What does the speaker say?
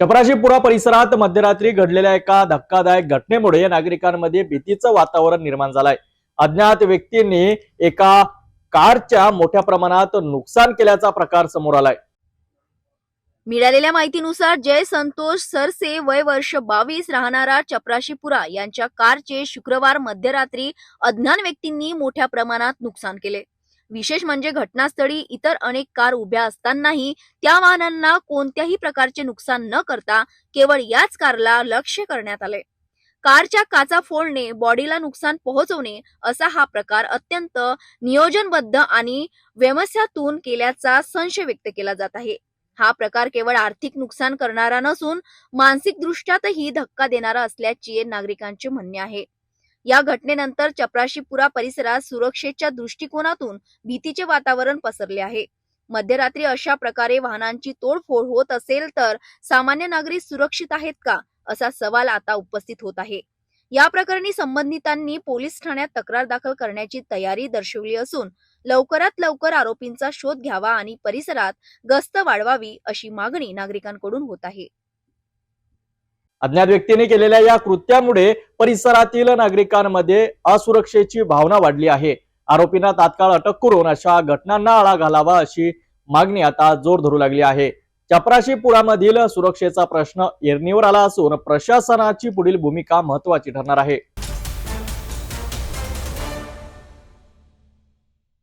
चपराशीपुरा परिसरात मध्यरात्री घडलेल्या एका धक्कादायक घटनेमुळे नागरिकांमध्ये भीतीचं वातावरण निर्माण झालंय. अज्ञात व्यक्तींनी एका कारच्या मोठ्या प्रमाणात नुकसान केल्याचा प्रकार समोर आलाय. मिळालेल्या माहितीनुसार जय संतोष सरसे वय वर्ष बावीस राहणारा चपराशीपुरा यांच्या कारचे शुक्रवार मध्यरात्री अज्ञान व्यक्तींनी मोठ्या प्रमाणात नुकसान केले. विशेष म्हणजे घटनास्थळी इतर अनेक कार उभ्या असतानाही त्या वाहनांना कोणत्याही प्रकारचे नुकसान न करता केवळ याच कारला लक्ष्य करण्यात आले. कारच्या काचा फोडणे बॉडीला नुकसान पोहोचवणे असा हा प्रकार अत्यंत नियोजनबद्ध आणि व्यवसायातून केल्याचा संशय व्यक्त केला जात आहे. हा प्रकार केवळ आर्थिक नुकसान करणारा नसून मानसिक दृष्ट्यातही धक्का देणारा असल्याचे नागरिकांचे म्हणणे आहे. या घटनेनंतर चपराशीपुरा परिसरात सुरक्षेच्या दृष्टिकोनातून भीतीचे वातावरण पसरले आहे. मध्यरात्री अशा प्रकारे वाहनांची तोडफोड होत असेल तर सामान्य नागरिक सुरक्षित आहेत का असा सवाल आता उपस्थित होत आहे. या प्रकरणी संबंधितांनी पोलीस ठाण्यात तक्रार दाखल करण्याची तयारी दर्शवली असून लवकरात लवकर आरोपींचा शोध घ्यावा आणि परिसरात गस्त वाढवावी अशी मागणी नागरिकांकडून होत आहे. अज्ञात व्यक्तीने केलेल्या या कृत्यामुळे परिसरातील नागरिकांमध्ये असुरक्षेची भावना वाढली आहे. आरोपींना तात्काळ अटक करून अशा घटनांना आळा घालावा अशी मागणी आता जोर धरू लागली आहे. चपराशीपुरामधील सुरक्षेचा प्रश्न एरणीवर आला असून प्रशासनाची पुढील भूमिका महत्वाची ठरणार आहे.